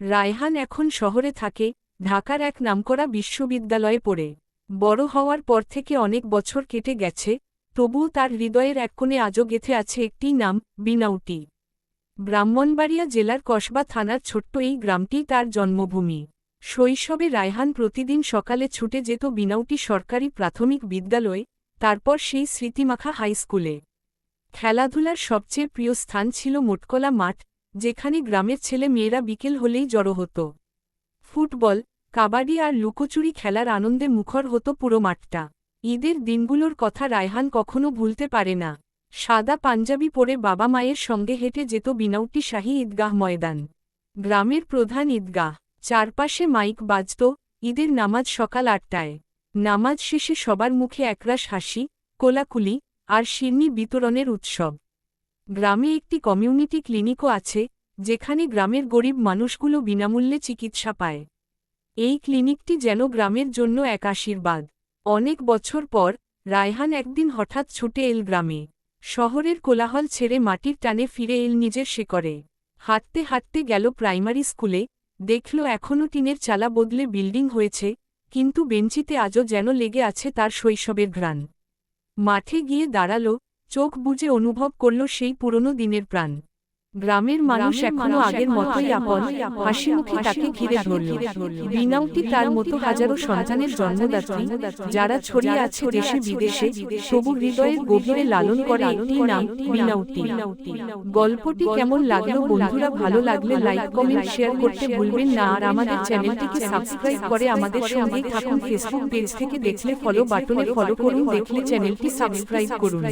রায়হান এখন শহরে থাকে, ঢাকার এক নামকরা বিশ্ববিদ্যালয়ে পড়ে। বড় হওয়ার পর থেকে অনেক বছর কেটে গেছে, তবুও তার হৃদয়ের এক কোণে আজও গেথে আছে একটি নাম, বিনাউটি। ব্রাহ্মণবাড়িয়া জেলার কসবা থানার ছোট্ট এই গ্রামটিই তার জন্মভূমি। শৈশবে রায়হান প্রতিদিন সকালে ছুটে যেত বিনাউটি সরকারি প্রাথমিক বিদ্যালয়ে, তারপর সেই স্মৃতিমাখা হাই স্কুলে খেলাধুলার সবচেয়ে প্রিয় স্থান ছিল মোটকলা মাঠ যেখানে গ্রামের ছেলে মেয়েরা বিকেল হলেই জড়ো হতো। ফুটবল, কাবাডি আর লুকোচুরি খেলার আনন্দে মুখর হতো পুরো মাঠটা। ঈদের দিনগুলোর কথা রায়হান কখনো ভুলতে পারে না। সাদা পাঞ্জাবি পরে বাবা মায়ের সঙ্গে হেঁটে যেত বিনাউটি শাহী ঈদগাহ ময়দান। গ্রামের প্রধান ঈদগাহ, চারপাশে মাইক বাজত, ঈদের নামাজ সকাল আটটায়। নামাজ শেষে সবার মুখে একরাশ হাসি, কোলাকুলি আর শিরনি বিতরণের উৎসব। গ্রামে একটি কমিউনিটি ক্লিনিকও আছে, যেখানে গ্রামের গরিব মানুষগুলো বিনামূল্যে চিকিৎসা পায়। এই ক্লিনিকটি যেন গ্রামের জন্য এক আশীর্বাদ। অনেক বছর পর, রায়হান একদিন হঠাৎ ছুটে এল গ্রামে। শহরের কোলাহল ছেড়ে মাটির টানে ফিরে এল নিজের শেকরে হাঁটতে হাঁটতে গেল প্রাইমারি স্কুলে, দেখল এখনও টিনের চালা বদলে বিল্ডিং হয়েছে, কিন্তু বেঞ্চিতে আজও যেন লেগে আছে তার শৈশবের ঘ্রাণ। মাঠে গিয়ে দাঁড়াল চোখ বুঝে অনুভব করল সেই পুরনো দিনের প্রাণ। গ্রামের মানুষ এখনও আগের মতোই আপন। হাসি মুখে তাকে ঘিরে ধরল। বিনাউটি তার মতো হাজারো সন্তানের জন্মদাত্রী। যারা ছড়িয়ে আছে দেশে বিদেশে তবু হৃদয়ের গভীরে লালন করে একটি নাম বিনাউটি গল্পটি কেমন লাগল বন্ধুরা ভালো লাগলে লাইক কমেন্ট শেয়ার করতে ভুলবেন না। আর আমাদের চ্যানেলটিকে সাবস্ক্রাইব করে আমাদের সঙ্গেই থাকুন। ফেসবুক পেজ থেকে দেখলে ফলো বাটনে ফলো করুন। দেখলে চ্যানেলটি সাবস্ক্রাইব করুন।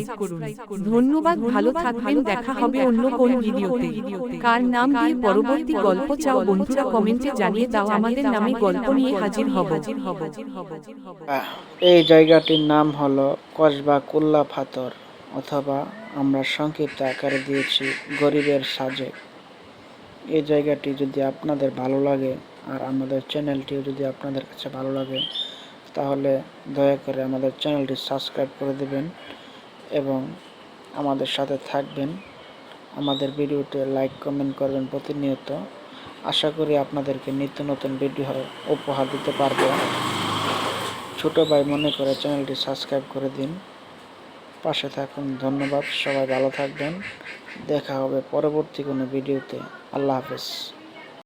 ধন্যবাদ ভালো থাকবেন দেখা হবে অন্য কোন ভিডিওতে কার নাম দিয়ে পরবর্তী গল্প চাও বন্ধুরা কমেন্টে জানিয়ে দাও আমাদের নামে গল্প নিয়ে হাজির হব। এই জায়গাটির নাম হলো কসবা কুল্লা ফাতর অথবা আমরা সংক্ষিপ্ত আকারে দিয়েছি গরিবের সাজে। এই জায়গাটি যদি আপনাদের ভালো লাগে আর আমাদের চ্যানেলটিও যদি আপনাদের কাছে ভালো লাগে তাহলে দয়া করে আমাদের চ্যানেলটি সাবস্ক্রাইব করে দেবেন এবং আমাদের সাথে থাকবেন। আমাদের ভিডিওতে লাইক, কমেন্ট করবেন প্রতিনিয়ত। আশা করি আপনাদেরকে নিত্য নতুন ভিডিও উপহার দিতে পারব। ছোট ভাই মনে করে চ্যানেলটি সাবস্ক্রাইব করে দিন। পাশে থাকুন, ধন্যবাদ, সবাই ভালো থাকবেন। দেখা হবে পরবর্তী কোনো ভিডিওতে। আল্লাহ হাফেজ।